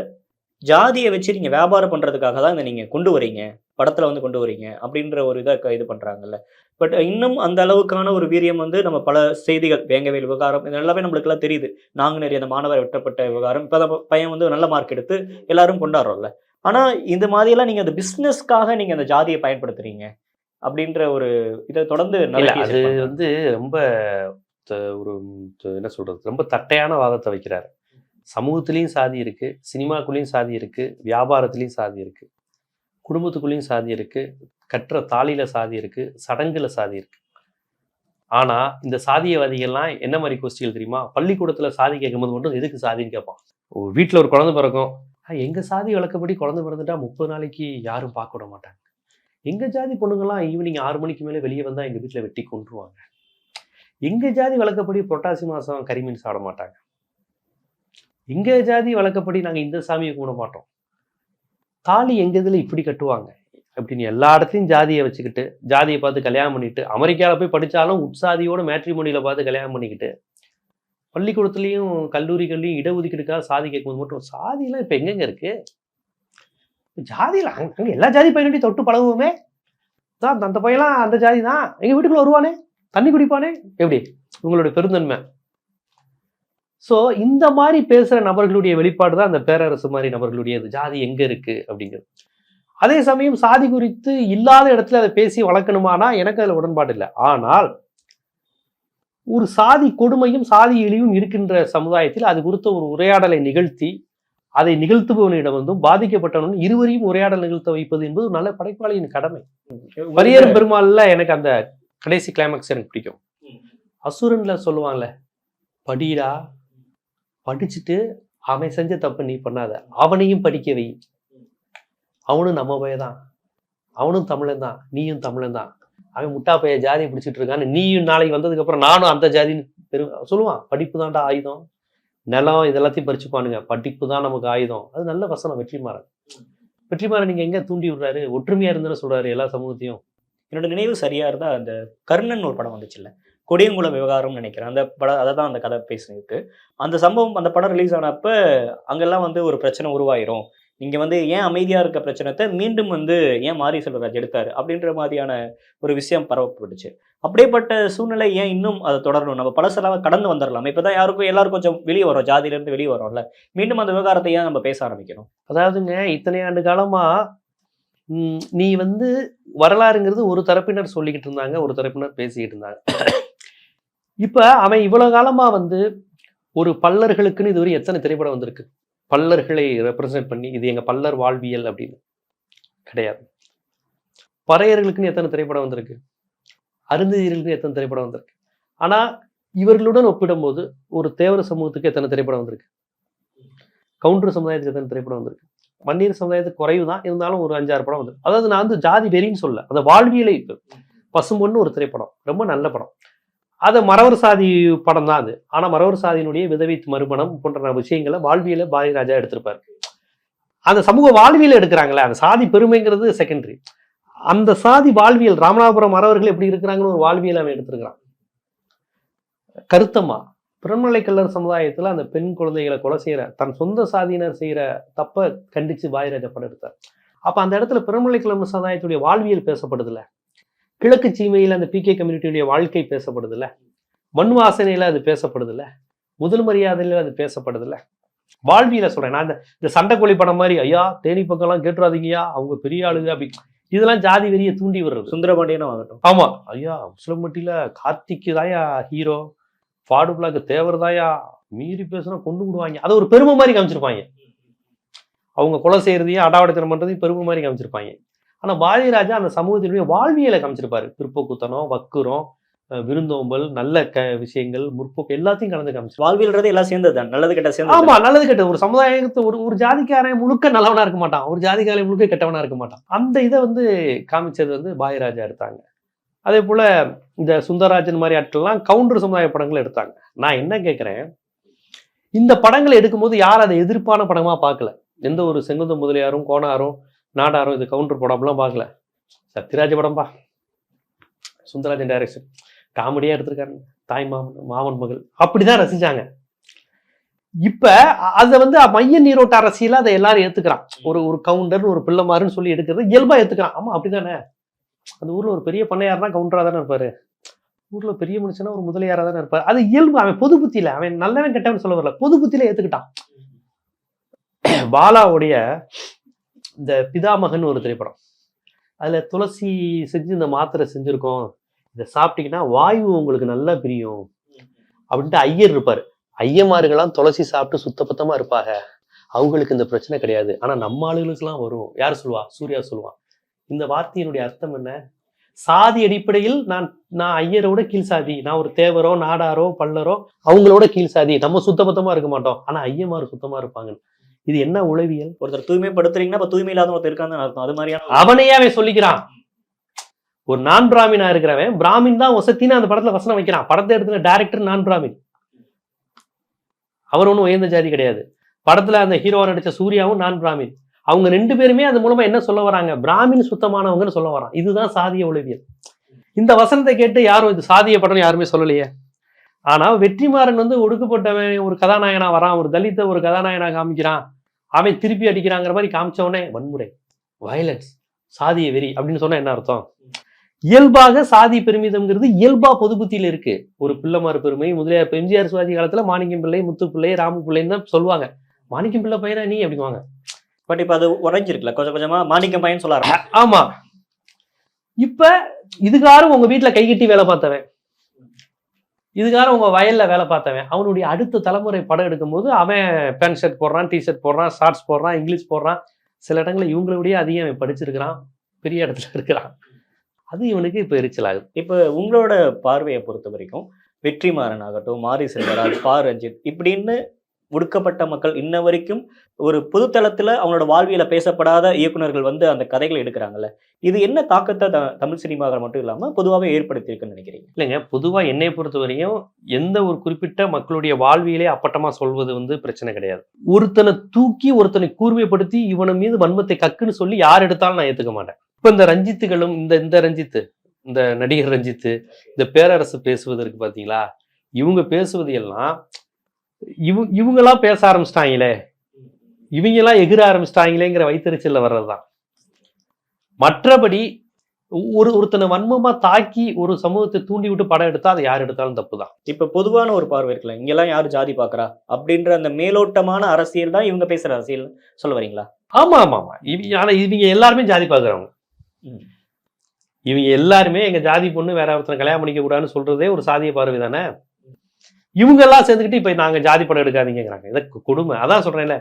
ஜாதியை வச்சு நீங்க வியாபாரம் பண்றதுக்காக தான் இதை நீங்க கொண்டு வரீங்க படத்துல வந்து கொண்டு வரீங்க அப்படின்ற ஒரு இதை இது பண்றாங்கல்ல. பட் இன்னும் அந்த அளவுக்கான ஒரு வீரியம் வந்து நம்ம பல செய்திகள் வேங்கவேல் விவகாரம் இது எல்லாமே நம்மளுக்கு எல்லாம் தெரியுது. நாங்குநேரி அந்த மாணவர் வெட்டப்பட்ட விவகாரம். இப்போ பையன் வந்து நல்ல மார்க் எடுத்து எல்லாரும் கொண்டாடுறோம்ல. ஆனா இந்த மாதிரியெல்லாம் நீங்க அந்த பிசினஸ்க்காக நீங்க அந்த ஜாதியை பயன்படுத்துறீங்க. அப்படின்ற ஒரு இதை தொடர்ந்து அது வந்து ரொம்ப ஒரு என்ன சொல்றது? ரொம்ப தட்டையான வாதத்தை வைக்கிறாரு. சமூகத்துலேயும் சாதி இருக்குது சினிமாக்குள்ளேயும் சாதி இருக்கு வியாபாரத்துலேயும் சாதி இருக்கு குடும்பத்துக்குள்ளேயும் சாதி இருக்கு கற்ற தாலியில் சாதி இருக்குது சடங்குல சாதி இருக்குது ஆனால் இந்த சாதியவாதிகள்லாம் என்ன மாதிரி கொஸ்டிகள் தெரியுமா? பள்ளிக்கூடத்தில் சாதி கேட்கும்போது மட்டும் எதுக்கு சாதின்னு கேட்பான். வீட்டில் ஒரு குழந்தை பிறக்கும். எங்கள் சாதி வழக்கப்படி குழந்தை பிறந்துட்டா முப்பது நாளைக்கு யாரும் பார்க்க விட மாட்டாங்க. எங்கள் ஜாதி பொண்ணுங்கெல்லாம் ஈவினிங் ஆறு மணிக்கு மேலே வெளியே வந்தால் எங்கள் வீட்டில் வெட்டி கொண்டுருவாங்க எங்கள் ஜாதி வழக்கப்படி புரட்டாசி மாதம் கரிமீன் சாப்பிட மாட்டாங்க. எங்கள் ஜாதி வழக்கப்படி நாங்கள் இந்த சாமியை கும்பிட மாட்டோம். தாலி எங்க இதில் இப்படி கட்டுவாங்க? அப்படின்னு எல்லா இடத்துலையும் ஜாதியை வச்சுக்கிட்டு ஜாதியை பார்த்து கல்யாணம் பண்ணிட்டு அமெரிக்காவில் போய் படிச்சாலும் உட்சாதியோட மேட்ரிமோனியில பார்த்து கல்யாணம் பண்ணிக்கிட்டு பள்ளிக்கூடத்துலேயும் கல்லூரிகள்லையும் இடஒதுக்கீடுக்காக சாதி கேட்கும்போது மட்டும் சாதியெல்லாம் இப்போ எங்கெங்க இருக்கு? ஜாதியில் அங்க எல்லா ஜாதி பையனையும் தொட்டு பழகுவோமே. தான் அந்த- அந்த பையன்லாம் அந்த ஜாதி தான். எங்க வீட்டுக்குள்ளே வருவானே? தண்ணி குடிப்பானே? எப்படி? உங்களுடைய பெருந்தன்மை. ஸோ இந்த மாதிரி பேசுற நபர்களுடைய வெளிப்பாடு தான் அந்த பேரரசு மாதிரி நபர்களுடைய. ஜாதி எங்க இருக்கு அப்படிங்கிறது. அதே சமயம் சாதி குறித்து இல்லாத இடத்துல அதை பேசி வளர்க்கணுமானா எனக்கு அதுல உடன்பாடு இல்லை. ஆனால் ஒரு சாதி கொடுமையும் சாதி இழிவும் இருக்கின்ற சமுதாயத்தில் அது குறித்த ஒரு உரையாடலை நிகழ்த்தி அதை நிகழ்த்துபவனிடம் வந்தும் பாதிக்கப்பட்டவனும் இருவரையும் உரையாடல் நிகழ்த்த வைப்பது என்பது ஒரு நல்ல படைப்பாளியின் கடமை. பரியர் பெருமாள்ல எனக்கு அந்த கடைசி கிளைமாக்ஸ் எனக்கு பிடிக்கும். அசுரன்ல சொல்லுவாங்கல்ல படிடா படிச்சுட்டு அவன் செஞ்ச தப்பு நீ பண்ணாத. அவனையும் படிக்க வை. அவனும் நம்ம பையன் தான். அவனும் தமிழன் தான். நீயும் தமிழன் தான். அவன் முட்டா பைய ஜாதியை பிடிச்சிட்டு இருக்கான்னு நீயும் நாளைக்கு வந்ததுக்கப்புறம் நானும் அந்த ஜாதின்னு பெரு சொல்லுவான். படிப்பு தான்டா ஆயுதம். நிலம் இதெல்லாத்தையும் பறிச்சுப்பானுங்க. படிப்பு தான் நமக்கு ஆயுதம். அது நல்ல வசனம். வெற்றிமாறன். வெற்றிமாறன் நீங்க எங்கே தூண்டி விடுறாரு? ஒற்றுமையா இருந்தேன்னு சொல்றாரு எல்லா சமூகத்தையும். என்னோட நினைவு சரியாக இருந்தா அந்த கர்ணன் ஒரு படம் வந்துச்சுல்ல. கொடியங்குளம் விவகாரம்னு நினைக்கிறேன். அந்த படம் அதை தான் அந்த கதை பேசினிருக்கு அந்த சம்பவம் அந்த படம் ரிலீஸ் ஆனப்ப அங்கெல்லாம் வந்து ஒரு பிரச்சனை உருவாயிரும். இங்கே வந்து ஏன் அமைதியாக இருக்க பிரச்சனத்தை மீண்டும் வந்து ஏன் மாரி செல்வராஜ் எடுத்தார்? அப்படின்ற மாதிரியான ஒரு விஷயம் பரவப்பட்டுச்சு. அப்படியேப்பட்ட சூழ்நிலை ஏன் இன்னும் அதை தொடரணும்? நம்ம பழசெல்லாம் கடந்து வந்துடலாம் இப்போ தான் யாருக்கும் எல்லாரும் கொஞ்சம் வெளியே வரோம். ஜாதியிலேருந்து வெளியே வரோம்ல. மீண்டும் அந்த விவகாரத்தை ஏன் நம்ம பேச ஆரம்பிக்கணும். அதாவதுங்க இத்தனை ஆண்டு காலமாக நீ வந்து வரலாறுங்கிறது ஒரு தரப்பினர் சொல்லிக்கிட்டு இருந்தாங்க ஒரு தரப்பினர் பேசிக்கிட்டு இருந்தாங்க. இப்போ அவன் இவ்வளவு காலமாக வந்து ஒரு பல்லர்களுக்குன்னு இதுவரை எத்தனை திரைப்படம் வந்திருக்கு? பல்லர்களை ரெப்ரசன்ட் பண்ணி இது எங்கள் பல்லர் வாழ்வியல் அப்படின்னு. கிடையாது. பறையர்களுக்குன்னு எத்தனை திரைப்படம் வந்திருக்கு? அருந்ததியர்களுக்கு எத்தனை திரைப்படம் வந்திருக்கு? ஆனால் இவர்களுடன் ஒப்பிடும்போது ஒரு தேவர சமூகத்துக்கு எத்தனை திரைப்படம் வந்திருக்கு? கவுண்டர் சமுதாயத்துக்கு எத்தனை திரைப்படம் வந்திருக்கு? வன்னியர் சமுதாயத்துக்கு குறைவு தான் இருந்தாலும் ஒரு அஞ்சாறு படம் வந்து அதாவது நான் வந்து ஜாதி வெறின்னு சொல்ல அந்த வாழ்வியலை இப்போ பசும்பொன்னு ஒரு திரைப்படம். ரொம்ப நல்ல படம். அது மறவர் சாதி படம் தான் அது. ஆனால் மறவர் சாதியினுடைய விதவை மறுமணம் போன்ற விஷயங்களை வாழ்வியல பாரதிராஜா எடுத்திருப்பார். அந்த சமூக வாழ்வியல எடுக்கிறாங்களே அந்த சாதி பெருமைங்கிறது செகண்டரி அந்த சாதி வாழ்வியல் ராமநாதபுரம் மறவர்கள் எப்படி இருக்கிறாங்கன்னு ஒரு வாழ்வியல் அவன் எடுத்திருக்கிறான். கருத்தம்மா பிறமலை கல்லர் சமுதாயத்துல அந்த பெண் குழந்தைகளை கொலை செய்யற தன் சொந்த சாதியினர் செய்கிற தப்பை கண்டித்து பாரதிராஜா படம் எடுத்தார். அப்போ அந்த இடத்துல பிறமலை கல்லர் சமுதாயத்துடைய வாழ்வியல் பேசப்படுதுல்ல. கிழக்கு சீமையில் அந்த பிகே கம்யூனிட்டியுடைய வாழ்க்கை பேசப்படுதுல்ல. மண் வாசனையில அது பேசப்படுதுல்ல. முதல் மரியாதையில அது பேசப்படுதுல்ல. வாழ்வியல சொல்றேன். நான் இந்த இந்த சண்டைக்கோழி படம் மாதிரி ஐயா தேனி பக்கம்லாம் கேட்டுறாதீங்கய்யா அவங்க பெரிய ஆளுங்க அப்படி. இதெல்லாம் ஜாதி வெறியை தூண்டி விடுறது. சுந்தரபாண்டியனும் ஆகட்டும். ஆமா. ஐயா முஸ்லம்பட்டியில கார்த்திக்கு தாயா ஹீரோ ஃபாடு பிளாக் தேவர் தாயா மீறி பேசுனா கொண்டு விடுவாங்க அதை ஒரு பெருமை மாதிரி காமிச்சிருப்பாங்க அவங்க கொலை செய்யறதையும் அடாவடித்தனம் பண்றதையும் பெருமை மாதிரி காமிச்சிருப்பாங்க ஆனா பாரதிராஜா அந்த சமூகத்தினுடைய வாழ்வியலை காமிச்சிருப்பாரு. பிற்போக்குத்தனம் வக்குரம் விருந்தோம்பல் நல்ல க விஷயங்கள் முற்போக்கு எல்லாத்தையும் கலந்து காமிச்சிருப்பாரு வாழ்வியல்ன்றது எல்லாம் சேர்ந்தது தான். நல்லது கெட்ட சேர்ந்தது ஆமா நல்லது கெட்ட ஒரு சமுதாயத்து ஒரு ஒரு ஜாதிக்காரன் முழுக்க நல்லவனா இருக்க மாட்டான். ஒரு ஜாதிக்காரன் முழுக்க கெட்டவனா இருக்க மாட்டான். அந்த இதை வந்து காமிச்சது வந்து பாயராஜா எடுத்தாங்க. அதே போல இந்த சுந்தரராஜன் மாதிரி ஆட்கள்லாம் கவுண்டர் சமுதாய படங்கள் எடுத்தாங்க. நான் என்ன கேட்கிறேன் இந்த படங்களை எடுக்கும்போது யார் அதை எதிர்ப்பான படமா பார்க்கல? எந்த ஒரு செங்குந்த முதலியாரும் கோணாரும் நாடாரும் இது கவுண்டர் படம்லாம் பார்க்கல. சத்யராஜ் படம்பா. சுந்தரராஜன் டைரக்ஷன் காமெடியாக எடுத்திருக்காருங்க தாய் மாமன் மாமன் மகள். அப்படிதான் ரசிச்சாங்க. ரசித்தாங்க இப்போ அதை வந்து மைய நீரோட்ட அரசியல அதை எல்லாரும் ஏத்துக்கிறான். ஒரு ஒரு கவுண்டர் ஒரு பிள்ளைமாருன்னு சொல்லி எடுக்கிறது இயல்பா ஏத்துக்கிறான். அப்படி தானே அந்த ஊரில் ஒரு பெரிய பண்ணையார்னா கவுண்டராக தானே இருப்பார். ஊரில் பெரிய மனுஷனா ஒரு முதலியாராக தானே இருப்பார். அது இயல்பு. அவன் பொது புத்தியில் அவன் நல்லவன் கெட்டவன் சொல்ல வரல. பொது புத்தியில் ஏத்துக்கிட்டான். பாலாவுடைய இந்த பிதாமகன் ஒரு திரைப்படம். அதில் துளசி செஞ்சு இந்த மாத்திரை செஞ்சுருக்கோம். இதை சாப்பிட்டீங்கன்னா வாயு உங்களுக்கு நல்லா பிரியும். அப்படின்ட்டு ஐயர் இருப்பார். ஐயமார்கள்லாம் துளசி சாப்பிட்டு சுத்தபத்தமாக இருப்பாங்க. அவங்களுக்கு இந்த பிரச்சனை கிடையாது. ஆனால் நம்ம ஆளுகளுக்கெல்லாம் வரும். யார் சொல்லுவா? சூர்யா சொல்லுவான் இந்த வார்த்தையினுடைய அர்த்தம் என்ன? சாதி அடிப்படையில் நான் நான் ஐயரோட கீழ் சாதி. நான் ஒரு தேவரோ நாடாரோ பல்லரோ அவங்களோட கீழ் சாதி. நம்ம சுத்தபத்தமா இருக்க மாட்டோம். ஆனா ஐயமார் சுத்தமா இருப்பாங்க இது என்ன உளவியல்? ஒருத்தர் தூய்மைப்படுத்துறீங்கன்னா அப்ப தூய்மை இல்லாத ஒருத்தர் இருக்கான்னு அர்த்தம். அது மாதிரியான அவனையே அவன் சொல்லிக்கிறான். ஒரு நான் பிராமினா இருக்கிறவன் பிராமின் தான் வசத்தின்னு அந்த படத்துல வசனம் வைக்கிறான். படத்தை எடுத்துல டைரக்டர் நான் பிராமின். அவர் ஒன்றும் உயர்ந்த ஜாதி கிடையாது. படத்துல அந்த ஹீரோவா நடிச்ச சூர்யாவும் நான் பிராமின். அவங்க ரெண்டு பேருமே அது மூலமா என்ன சொல்ல வராங்க? பிராமின் சுத்தமானவங்கன்னு சொல்ல வரான். இதுதான் சாதிய உளவியல். இந்த வசனத்தை கேட்டு யாரும் இது சாதிய படம் யாருமே சொல்லலையே. ஆனா வெற்றிமாறன் வந்து ஒடுக்கப்பட்டவன் ஒரு கதாநாயகனா வரான் ஒரு தலித்த ஒரு கதாநாயகனா காமிக்கிறான். அவன் திருப்பி அடிக்கிறாங்கிற மாதிரி காமிச்ச உடனே வன்முறை வயலன்ஸ் சாதிய வெறி அப்படின்னு சொன்னா என்ன அர்த்தம்? இயல்பாக சாதி பெருமிதம்ங்கிறது இயல்பா பொது புத்தியில இருக்கு. ஒரு பிள்ளைமார் பெருமை முதலியார் எம்ஜிஆர் சிவாஜி காலத்துல மாணிக்கம் பிள்ளை முத்து பிள்ளை ராமு பிள்ளைன்னு தான் சொல்லுவாங்க. மாணிக்கம் பிள்ளை பையனா நீ அப்படிங்குவாங்க. பட் இப்ப அது உறைஞ்சிருக்குல்ல கொஞ்சம் கொஞ்சமா மாணிக்கம் பையன் சொல்ல ஆரம்பிச்சு ஆமா. இப்ப இதுக்காரும் உங்க வீட்டுல கைகட்டி வேலை பார்த்தவன். இதுக்காக உங்கள் வயலில் வேலை பார்த்தவன். அவனுடைய அடுத்த தலைமுறை படம் எடுக்கும்போது அவன் பேண்ட் ஷர்ட் போடுறான் டிஷர்ட் போடுறான் ஷார்ட்ஸ் போடுறான் இங்கிலீஷ் போடுறான். சில இடங்களில் இவங்களை விட அதிகம் அவன் படிச்சிருக்கிறான் பெரிய இடத்துல இருக்கிறான். அது இவனுக்கு இப்போ எரிச்சல் ஆகுது உங்களோட பார்வையை பொறுத்த வரைக்கும் வெற்றிமாறன் ஆகட்டும் மாரி செல்வராஜ் பா. ரஞ்சித் இப்படின்னு ஒடுக்கப்பட்ட மக்கள் இன்ன வரைக்கும் ஒரு பொதுத்தளத்தில் அவங்களோட வாழ்வியல பேசப்படாத இயக்குனர்கள் வந்து அந்த கதைகளை எடுக்கிறாங்கல்ல. இது என்ன தாக்கத்தை த- தமிழ் சினிமாவில் மட்டும் இல்லாமல் பொதுவாகவே ஏற்படுத்தியிருக்குன்னு நினைக்கிறீங்க? இல்லைங்க. பொதுவாக என்னை பொறுத்த வரையும் எந்த ஒரு குறிப்பிட்ட மக்களுடைய வாழ்வியலே அப்பட்டமாக சொல்வது வந்து பிரச்சனை கிடையாது. ஒருத்தனை தூக்கி ஒருத்தனை கூர்மைப்படுத்தி இவனை மீது வன்மத்தை கக்குன்னு சொல்லி யார் எடுத்தாலும் நான் ஏற்றுக்க மாட்டேன். இப்போ இந்த ரஞ்சித்துகளும் இந்த இந்த ரஞ்சித்து இந்த நடிகர் ரஞ்சித்து இந்த பேரரசு பேசுவதற்கு பார்த்தீங்களா இவங்க பேசுவது எல்லாம் இவ இவங்களா பேச ஆரம்பிச்சிட்டாங்களே. இவங்கெல்லாம் எகிர ஆரம்பிச்சிட்டாங்களேங்கிற வைத்தறிச்சல்ல வர்றதுதான். மற்றபடி ஒரு ஒருத்தனை வன்மமா தாக்கி ஒரு சமூகத்தை தூண்டி விட்டு படம் எடுத்தா அதை யார் எடுத்தாலும் தப்பு தான் இப்ப பொதுவான ஒரு பார்வை இருக்குல்ல இங்கெல்லாம் யார் ஜாதி பாக்குறா? அப்படின்ற அந்த மேலோட்டமான அரசியல் தான் இவங்க பேசுற அரசியல் சொல்ல வரீங்களா? ஆமா ஆமா ஆமா. இவங்க ஆனா இவங்க எல்லாருமே ஜாதி பாக்குறவங்க. இவங்க எல்லாருமே எங்க ஜாதி பொண்ணு வேற ஒருத்தனை கல்யாணம் பண்ணிக்க கூடாதுன்னு சொல்றதே ஒரு சாதிய பார்வை தானே இவங்க எல்லாம் சேர்ந்துக்கிட்டு இப்போ நாங்க ஜாதி படம் எடுக்காதீங்கிறாங்க இதை கொடுமை. அதான் சொல்றேன்ல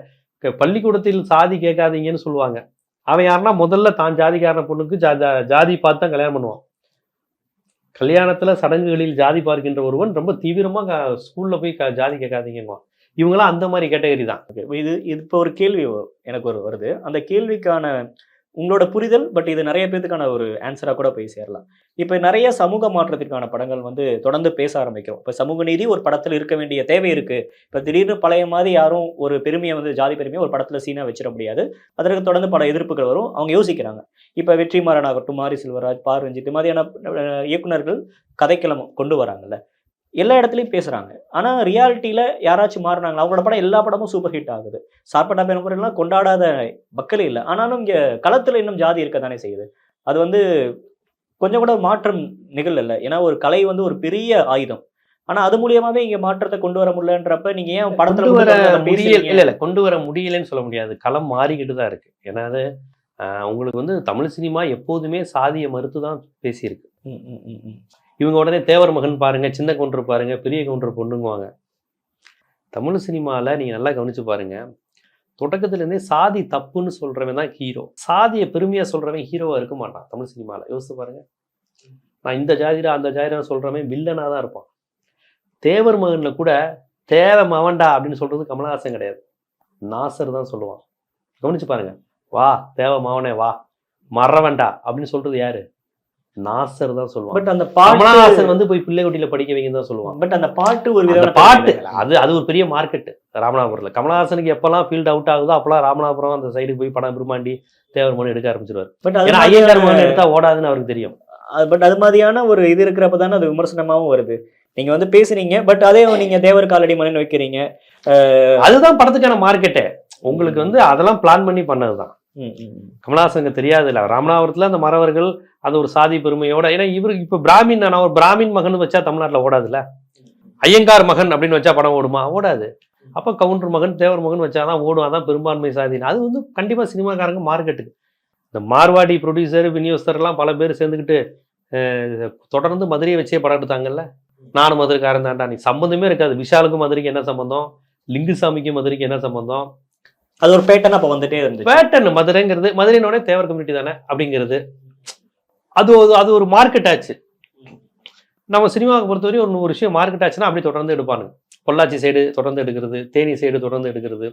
பள்ளிக்கூடத்தில் சாதி கேட்காதீங்கன்னு சொல்லுவாங்க. அவன் யாருன்னா முதல்ல தான் ஜாதிக்காரன பொண்ணுக்கு ஜா- ஜாதி பார்த்து தான் கல்யாணம் பண்ணுவான். கல்யாணத்துல சடங்குகளில் ஜாதி பார்க்கின்ற ஒருவன் ரொம்ப தீவிரமா க- ஸ்கூல்ல போய் க- ஜாதி கேட்காதீங்கன்னுவான் இவங்கெல்லாம் அந்த மாதிரி கேட்டகரி தான். இது இது இப்போ ஒரு கேள்வி எனக்கு ஒரு வருது. அந்த கேள்விக்கான உங்களோட புரிதல் பட் இது நிறைய பேத்துக்கான ஒரு ஆன்சராக கூட போய் சேரலாம். இப்போ நிறைய சமூக மாற்றத்திற்கான படங்கள் வந்து தொடர்ந்து பேச ஆரம்பிக்கிறோம் இப்போ சமூக நீதி ஒரு படத்தில் இருக்க வேண்டிய தேவை இருக்குது இப்போ திடீர்னு பழைய மாதிரி யாரும் ஒரு பெருமையை வந்து ஜாதி பெருமையை ஒரு படத்தில் சீனாக வச்சிட முடியாது. அதற்கு தொடர்ந்து பல எதிர்ப்புகள் வரும். அவங்க யோசிக்கிறாங்க. இப்போ வெற்றிமாறன் ஆகட்டும் மாரி செல்வராஜ் பார் இது மாதிரியான இயக்குநர்கள் இயக்குனர்கள் கொண்டு வராங்கல்ல. எல்லா இடத்துலையும் பேசுறாங்க. ஆனா ரியாலிட்டியில யாராச்சும் மாறினாங்களா? அவங்களோட படம் எல்லா படமும் சூப்பர் ஹிட் ஆகுது. சார்பட்டா பெருமுறைலாம் கொண்டாடாத மக்களே இல்லை. ஆனாலும் இங்க களத்துல இன்னும் ஜாதி இருக்க தானே செய்யுது. அது வந்து கொஞ்சம் கூட மாற்றம் நிகழல. ஏன்னா ஒரு கலை வந்து ஒரு பெரிய ஆயுதம். ஆனா அது மூலியமாவே இங்க மாற்றத்தை கொண்டு வர முடியலன்றப்ப நீங்க ஏன் படத்துல வர முடியல? இல்ல இல்ல. கொண்டு வர முடியலன்னு சொல்ல முடியாது. களம் மாறிக்கிட்டு தான் இருக்கு. ஏன்னா அது உங்களுக்கு வந்து தமிழ் சினிமா எப்போதுமே சாதியை மறுத்து தான் பேசியிருக்கு. இவங்க உடனே தேவர் மகன் பாருங்க சின்ன கவுண்டர் பாருங்க பெரிய கவுண்டர் பொண்ணுங்குவாங்க. தமிழ் சினிமாவில் நீங்கள் நல்லா கவனிச்சு பாருங்க. தொடக்கத்துலேருந்தே சாதி தப்புன்னு சொல்கிறவன் தான் ஹீரோ சாதியை பெருமையாக சொல்கிறவன் ஹீரோவாக இருக்க மாட்டான் தமிழ் சினிமாவில் யோசித்து பாருங்கள் நான் இந்த ஜாதிடா அந்த ஜாதிடா சொல்கிறவன் வில்லனாக தான் இருப்பான். தேவர் மகனில் கூட தேவை மவன்டா அப்படின்னு சொல்கிறது கமலஹாசன் கிடையாது. நாசர் தான் சொல்லுவான். கவனிச்சு பாருங்க. வா தேவ மாவனே வா மறவன்டா அப்படின்னு சொல்கிறது யாரு? நாசர் தான் சொல்லுவான் பட் அந்த பாட்டு கமலஹாசன் வந்து போய் பிள்ளைக்குட்டியில படிக்க வைங்கன்னு தான் சொல்லுவான் பட் அந்த பாட்டு ஒரு விதமான பாட்டு அது அது ஒரு பெரிய மார்க்கெட் ராமநாதபுரத்துல. கமலஹாசனுக்கு எப்பெல்லாம் ஃபீல்ட் அவுட் ஆகுதோ அப்பெல்லாம் ராமநாதபுரம் அந்த சைடுக்கு போய் படம் பிரம்மாண்டி தேவர் மகன் எடுக்க ஆரம்பிச்சிருவாரு. பட் ஏன்னா ஐயங்கார் மகன் எடுத்தா ஓடாதுன்னு அவருக்கு தெரியும். பட் அது மாதிரியான ஒரு இது இருக்கிறப்ப தானே அது விமர்சனமாவும் வருது. நீங்க வந்து பேசுறீங்க பட் அதே நீங்க தேவர் காலடி மணி வைக்கிறீங்க அதுதான் படத்துக்கான மார்க்கெட்டே உங்களுக்கு வந்து அதெல்லாம் பிளான் பண்ணி பண்ணதுதான். ம், ம், தெரியாது இல்லை ராமநாதபுரத்தில் அந்த மறவர்கள் அது ஒரு சாதி பெருமையோட ஏன்னா இவருக்கு இப்போ பிராமின் நான் ஒரு பிராமின் மகன் வச்சா தமிழ்நாட்டில் ஓடாதுல்ல? ஐயங்கார் மகன் அப்படின்னு வச்சா படம் ஓடுமா? ஓடாது. அப்போ கவுண்டர் மகன் தேவர் மகன் வச்சாதான் ஓடும். அதான் பெரும்பான்மை சாதி அது வந்து கண்டிப்பாக சினிமாக்காரங்க மார்க்கெட்டுக்கு. இந்த மார்வாடி ப்ரொடியூசர் விநியோகஸ்தர்லாம் பல பேர் சேர்ந்துக்கிட்டு தொடர்ந்து மதுரையை வச்சே படம் எடுத்தாங்கல்ல? நானும் மதுரைக்காரன் தான்டா. நீ சம்மந்தமே இருக்காது. விஷாலுக்கும் மதுரைக்கு என்ன சம்பந்தம்? லிங்குசாமிக்கும் மதுரைக்கு என்ன சம்பந்தம்? அது ஒரு பேட்டர்ன் அப்ப வந்துட்டே இருந்துச்சு. பேட்டர்ன் மதுரைங்கிறது மதுரையினோட தேவர் கம்யூனிட்டி தானே அப்படிங்கிறது. அது அது ஒரு மார்க்கெட் ஆச்சு. நம்ம சினிமாவுக்கு பொறுத்தவரையும் ஒரு ஒரு விஷயம் மார்க்கெட் ஆச்சுன்னா அப்படி தொடர்ந்து எடுப்பானுங்க. பொள்ளாச்சி சைடு தொடர்ந்து எடுக்கிறது தேனி சைடு தொடர்ந்து எடுக்கிறது.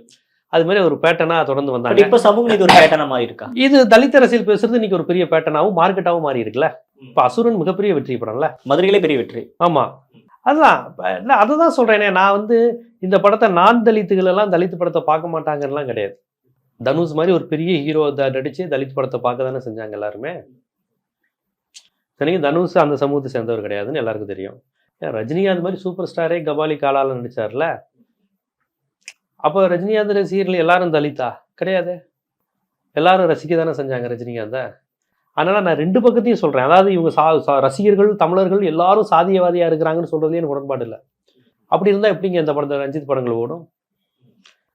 அது மாதிரி ஒரு பேட்டர்னா தொடர்ந்து வந்தாங்க. இப்ப சமூக நீதி ஒரு பேட்டர்னா மாறி இருக்கா இது தலித் அரசியல் பேசுறது இன்னைக்கு ஒரு பெரிய பேட்டர்னாவும் மார்க்கெட்டாவும் மாறி இருக்குல்ல இப்ப அசுரன் மிகப்பெரிய வெற்றி படம்ல. மதுரையிலே பெரிய வெற்றி. ஆமா. அதுதான் இல்ல அதுதான் சொல்றேனே நான் வந்து இந்த படத்தை நான் தலித்துகள் எல்லாம் தலித் படத்தை பார்க்க மாட்டாங்கலாம் கிடையாது. தனுஷ் மாதிரி ஒரு பெரிய ஹீரோ நடிச்சு தலித் படத்தை பார்க்க தானே செஞ்சாங்க எல்லாருமே. சரிங்க தனுஷ் அந்த சமூகத்தை சேர்ந்தவர் கிடையாதுன்னு எல்லாருக்கும் தெரியும். ஏன் ரஜினிகாந்த் மாதிரி சூப்பர் ஸ்டாரே கபாலி காலால நடிச்சார்ல? அப்போ ரஜினிகாந்த் ரசிகர்கள் எல்லாரும் தலித்தா? கிடையாது. எல்லாரும் ரசிக்க தானே செஞ்சாங்க ரஜினிகாந்த. அதனால நான் ரெண்டு பக்கத்தையும் சொல்றேன். அதாவது இவங்க சா சா- ரசிகர்கள் தமிழர்கள் எல்லாரும் சாதியவாதியா இருக்கிறாங்கன்னு சொல்றதுல எனக்கு உடன்பாடு இல்லை. அப்படி இருந்தா எப்படிங்க இந்த படத்தை ரஞ்சித் படங்கள் ஓடும்?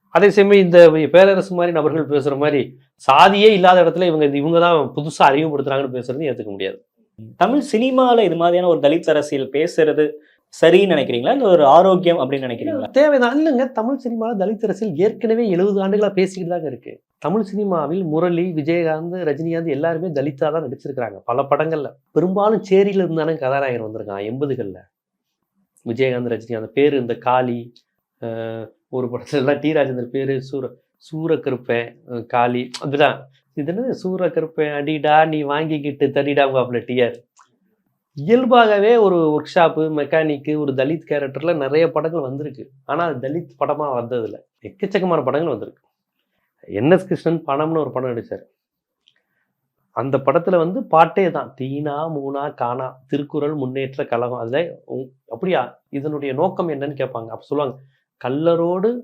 அதே சமயம் இந்த பேரரசு மாதிரி நபர்கள் பேசுற மாதிரி சாதியே இல்லாத இடத்துல இவங்க இவங்க தான் புதுசா அறிமுகப்படுத்துறாங்கன்னு பேசுறது ஏத்துக்க முடியாது. தமிழ் சினிமால இது மாதிரியான ஒரு தலித் அரசியல் பேசுறது சரின்னு நினைக்கிறீங்களா? இல்ல ஒரு ஆரோக்கியம் அப்படின்னு நினைக்கிறீங்களா? தேவைதான். இல்லைங்க. தமிழ் சினிமாவில் தலித் அரசியல் ஏற்கனவே எழுபது ஆண்டுகளா பேசிக்கிட்டு தாங்க இருக்கு. தமிழ் சினிமாவில் முரளி விஜயகாந்த் ரஜினிகாந்த் எல்லாருமே தலித்தா தான் நடிச்சிருக்கிறாங்க. பல படங்கள்ல. பெரும்பாலும் சேரியில இருந்தானே கதாநாயகர் வந்திருக்கான் எண்பதுகள்ல. விஜயகாந்த் ரஜினி அந்த பேர் இந்த காளி ஒரு படத்துல எல்லாம் டி ராஜேந்தர் பேர் சூர சூரக்கருப்பேன் காளி அப்படிதான். இது என்ன சூரக்கருப்பேன் அடிடா நீ வாங்கிக்கிட்டு தடிடாங்க டிஆர் இயல்பாகவே ஒரு ஒர்க் ஷாப்பு மெக்கானிக்கு ஒரு தலித் கேரக்டரில் நிறைய படங்கள் வந்திருக்கு. ஆனால் அது தலித் படமாக வந்ததில்லை. எக்கச்சக்கமான படங்கள் வந்திருக்கு. என்எஸ் கிருஷ்ணன் பணம்னு ஒரு படம் நடிச்சார். அந்த படத்துல வந்து பாட்டே தான். தீனா மூனா காணா திருக்குறள் முன்னேற்ற கழகம். அதுல அப்படியா? இதனுடைய நோக்கம் என்னன்னு கேட்பாங்க. அப்ப சொல்லுவாங்க கல்லரோடு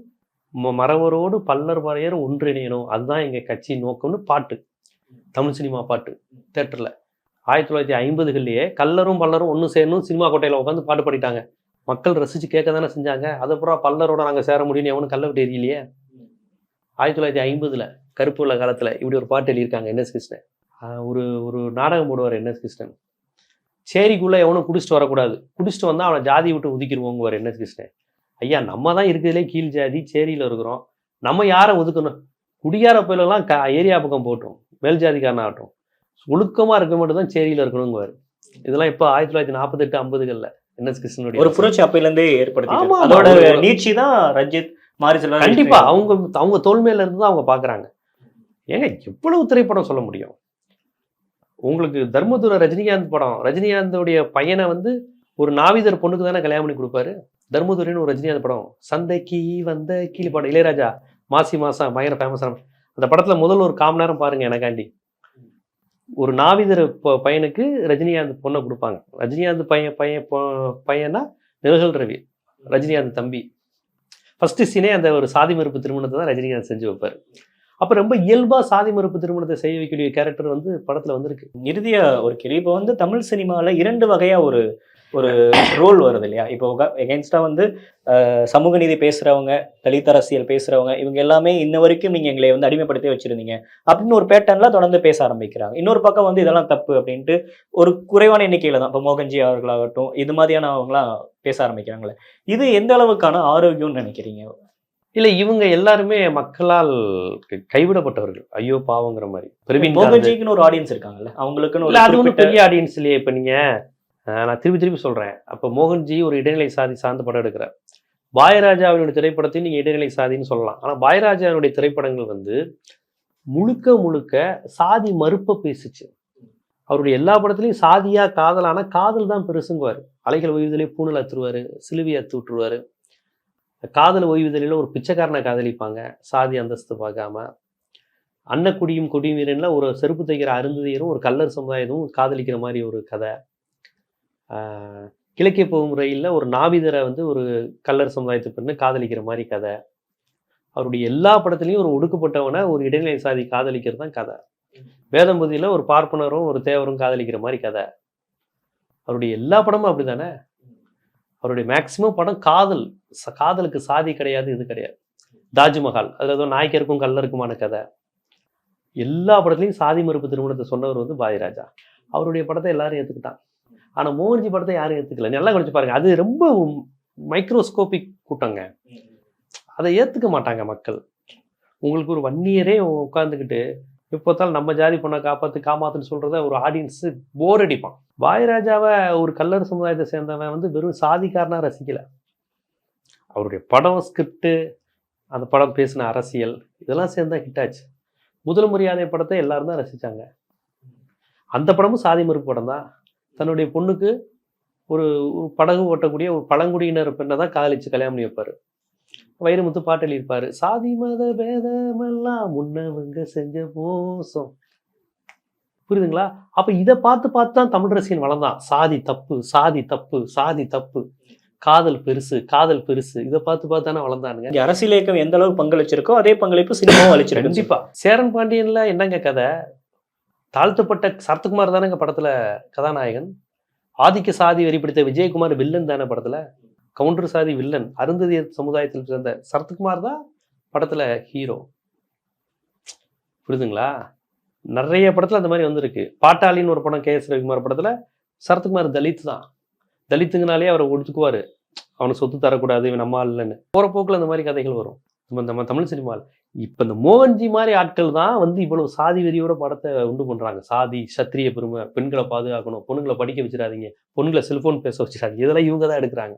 ம- மறவரோடு பல்லர் வரையர் ஒன்றிணையணும். அதுதான் எங்க கட்சி நோக்கம்னு பாட்டு. தமிழ் சினிமா பாட்டு தேட்டர்ல ஆயிரத்தி தொள்ளாயிரத்தி ஐம்பதுகள்லயே கல்லரும் பல்லரும் ஒன்று சேரணும் சினிமா கோட்டையில் உட்காந்து பாட்டு பாடிட்டாங்க. மக்கள் ரசிச்சு கேட்க தானே செஞ்சாங்க. அதுக்கப்புறம் பல்லரோட நாங்கள் சேர முடியும்னு எவனும் கல்ல விட்டு எரியலையே ஆயிரத்தி தொள்ளாயிரத்தி ஐம்பதுல கருப்பு உள்ள காலத்துல இப்படி ஒரு பாட்டு எழுதியிருக்காங்க என்எஸ் கிருஷ்ணன் ஒரு ஒரு நாடகம் போடுவார் என்எஸ் கிருஷ்ணன். சேரிக்குள்ள எவனும் குடிச்சிட்டு வரக்கூடாது. குடிச்சிட்டு வந்தா அவனை ஜாதி விட்டு ஒதுக்கிடுவோங்குவார் என்எஸ் கிருஷ்ணன். ஐயா நம்ம தான் இருக்கிறதுலே கீழ் ஜாதி சேரியில இருக்கிறோம். நம்ம யாரை ஒதுக்கணும்? குடியார பயிலெல்லாம் க ஏரியா பக்கம் போட்டோம் மேல் ஜாதிக்காரன் ஆகட்டும். ஒழுக்கமா இருக்க மட்டும் தான் சேரியில இருக்கணுங்குவார். இதெல்லாம் இப்போ ஆயிரத்தி தொள்ளாயிரத்தி நாற்பத்தெட்டு ஐம்பதுகள்ல என்எஸ் கிருஷ்ணனுடைய ஒரு புரட்சி அப்பையில இருந்தே ஏற்படுத்தி. அதோட நீட்சி தான் ரஞ்சித் மாரி செல்வராஜ் கண்டிப்பா. அவங்க அவங்க தோல் மேல இருந்து தான் அவங்க பாக்குறாங்க. ஏங்க எவ்வளவு திரைப்படம் சொல்ல முடியும்? உங்களுக்கு தர்மதுர ரஜினிகாந்த் படம் ரஜினிகாந்தோடைய பையனை வந்து ஒரு நாவிதர் பொண்ணுக்கு தானே கல்யாணம் பண்ணி கொடுப்பாரு? தர்மதுரின்னு ஒரு ரஜினிகாந்த் படம். சந்தைக்கு வந்த கீழ் படம் இளையராஜா மாசி மாசம் பயங்கர ஃபேமஸான அந்த படத்துல முதல்ல ஒரு காம நேரம் பாருங்க எனக்காண்டி. ஒரு நாவிதர் ப- பையனுக்கு ரஜினிகாந்த் பொண்ணை கொடுப்பாங்க. ரஜினிகாந்த் பையன் பையன் பையனா? நிழல் ரவி. ரஜினிகாந்த் தம்பி. ஃபர்ஸ்ட் சீனே அந்த ஒரு சாதி மறுப்பு திருமணத்தை தான் ரஜினிகாந்த் செஞ்சு வைப்பார். அப்போ ரொம்ப இயல்பாக சாதி மறுப்பு திருமணத்தை செய்ய வைக்கக்கூடிய கேரக்டர் வந்து படத்தில் வந்திருக்கு. இறுதியாக ஒரு கேள்வி. இப்போ வந்து தமிழ் சினிமாவில் இரண்டு வகையாக ஒரு ஒரு ரோல் வருது இல்லையா? இப்போ எகென்ஸ்டாக வந்து சமூக நீதி பேசுகிறவங்க தலித் அரசியல் பேசுகிறவங்க இவங்க எல்லாமே இன்ன வரைக்கும் நீங்கள் எங்களை வந்து அடிமைப்படுத்தி வச்சுருந்தீங்க. அப்படின்னு ஒரு பேட்டர்னில் தொடர்ந்து பேச ஆரம்பிக்கிறாங்க. இன்னொரு பக்கம் வந்து இதெல்லாம் தப்பு அப்படின்ட்டு ஒரு குறைவான எண்ணிக்கையில் தான். இப்போ மோகன்ஜி அவர்களாகட்டும் இது மாதிரியானவங்களாம் பேச ஆரம்பிக்கிறாங்களே. இது எந்த அளவுக்கான ஆரோக்கியம்னு நினைக்கிறீங்க? இல்ல இவங்க எல்லாருமே மக்களால் கைவிடப்பட்டவர்கள். ஐயோ பாவங்கிற மாதிரி. பிரவீன் மோகன்ஜிக்குன்னு ஒரு ஆடியன்ஸ் இருக்காங்கல்ல அவங்களுக்குன்னு இல்ல அது ஒன்றும் பெரிய ஆடியன்ஸ் இல்லையே இப்போ நீங்க. அஹ், நான் திருப்பி திருப்பி சொல்றேன். அப்போ மோகன்ஜி ஒரு இடைநிலை சாதி சார்ந்த படம் எடுக்கிறார். பாயராஜாவினுடைய திரைப்படத்தையும் நீங்க இடைநிலை சாதின்னு சொல்லலாம். ஆனா பாயராஜாவினுடைய திரைப்படங்கள் வந்து முழுக்க முழுக்க சாதி மறுப்பை பேசுச்சு. அவருடைய எல்லா படத்துலையும் சாதியா காதலான காதல் தான் பெருசுங்குவார். அலைகள் ஓய்வுதலே பூணல் அத்துருவாரு சிலுவை அத்து விட்டுருவாரு காதல் ஓய்வுதலில் ஒரு பிச்சைக்காரனை காதலிப்பாங்க. சாதி அந்தஸ்து பார்க்காம. அன்னக்குடியும் கொடியும் ஒரு செருப்பு தைக்கிற அருந்ததியரும் ஒரு கல்லர் சமுதாயமும் காதலிக்கிற மாதிரி ஒரு கதை. கிழக்கே போகும் ரயிலில் ஒரு நாவிதரை வந்து ஒரு கல்லர் சமுதாயத்து பெண்ணு காதலிக்கிற மாதிரி கதை. அவருடைய எல்லா படத்துலையும் ஒரு ஒடுக்கப்பட்டவனை ஒரு இடைநிலை சாதி காதலிக்கிறது தான் கதை. வேதம்பதியில் ஒரு பார்ப்பனரும் ஒரு தேவரும் காதலிக்கிற மாதிரி கதை. அவருடைய எல்லா படமும் அப்படி தானே அவருடைய மேக்சிமம் படம் காதல். காதலுக்கு சாதி கிடையாது இது கிடையாது. தாஜ்மஹால் அதில் ஏதோ நாய்க்கருக்கும் கல்லருக்குமான கதை. எல்லா படத்துலையும் சாதி மறுப்பு திருமணத்தை சொன்னவர் வந்து பாரதிராஜா அவருடைய படத்தை எல்லாரும் ஏற்றுக்கிட்டான் ஆனால் மோகன்ஜி படத்தை யாரும் ஏற்றுக்கல நல்லா கணிச்சு பாருங்க அது ரொம்ப மைக்ரோஸ்கோபிக் கூட்டங்க. அதை ஏற்றுக்க மாட்டாங்க மக்கள். உங்களுக்கு ஒரு வன்னியரே உட்காந்துக்கிட்டு இப்போத்தால் நம்ம ஜாதி பொண்ணை காப்பாற்று காமாத்துன்னு சொல்கிறத ஒரு ஆடியன்ஸு போர் அடிப்பான். பாயராஜாவை ஒரு கல்லர் சமுதாயத்தை சேர்ந்தவன் வந்து வெறும் சாதிக்காரனாக ரசிக்கலை. அவருடைய படம் ஸ்கிரிப்டு அந்த படம் பேசின அரசியல் இதெல்லாம் சேர்ந்தால் ஹிட்டாச்சு முதல் மரியாதை படத்தை எல்லாரும் தான் ரசித்தாங்க அந்த படமும் சாதி மறுப்பு படம் தான். தன்னுடைய பொண்ணுக்கு ஒரு ஒரு படகு ஓட்டக்கூடிய ஒரு பழங்குடியினர் பெண்ணை தான் காதலிச்சு கல்யாணம் பண்ணி வைப்பார். வைரமுத்து பாட்டு எழுதியிருப்பாரு சாதி மத பேதமெல்லாம் முன்னவங்க செஞ்ச மோசம். புரியுதுங்களா? அப்ப இதை பார்த்து பார்த்து தான் தமிழ் ரசிகன் வளர்ந்தான். சாதி தப்பு சாதி தப்பு சாதி தப்பு. காதல் பெருசு காதல் பெருசு. இதை பார்த்து பார்த்து தானே வளர்ந்தானுங்க. அரசியல் இயக்கம் எந்த அளவுக்கு பங்களிச்சிருக்கோ அதே பங்களிப்பு சினிமாவும் அளிச்சிருக்கு கண்டிப்பா. சேரன் பாண்டியன்ல என்னங்க கதை? தாழ்த்தப்பட்ட சரத்குமார் தானேங்க படத்துல கதாநாயகன். ஆதிக்க சாதி வெறி பிடித்த விஜயகுமார் வில்லன் தானே படத்துல? கவுண்டர் சாதி வில்லன் அருந்ததி சமுதாயத்தில் சேர்ந்த சரத்குமார் தான் படத்துல ஹீரோ புரியுதுங்களா? நிறைய படத்துல அந்த மாதிரி வந்திருக்கு. பாட்டாளின்னு ஒரு படம் கே எஸ் ரவிக்குமார் படத்துல சரத்குமார் தலித் தான். தலித்துங்கனாலே அவரை ஒடுத்துக்குவாரு. அவனுக்கு சொத்து தரக்கூடாது இவன் நம்ம இல்லைன்னு போகிற போக்கில் அந்த மாதிரி கதைகள் வரும். நம்ம நம்ம தமிழ் சினிமாவில். இப்ப இந்த மோகன்ஜி மாதிரி ஆட்கள் தான் வந்து இவ்வளவு சாதி வெறியோட படத்தை உண்டு பண்றாங்க. சாதி சத்திரிய பெருமை பெண்களை பாதுகாக்கணும் பொண்ணுங்களை படிக்க வச்சிடாதீங்க பொண்ணுங்களை செல்ஃபோன் பேச வச்சிடாதீங்க. இதெல்லாம் இவங்க தான் எடுக்கிறாங்க.